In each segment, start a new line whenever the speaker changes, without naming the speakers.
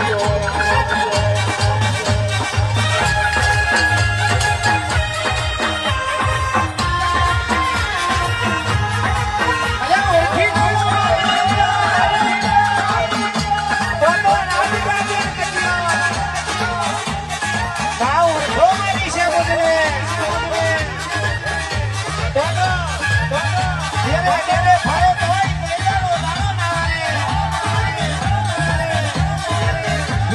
なるほ。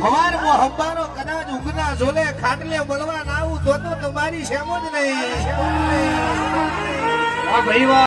હવારમાં હંબારો કદાચ ઉગના ઝોલે ખાટલે બળવા ના આવું, તો તો તમારી શેમો જ નહીં.
ભાઈ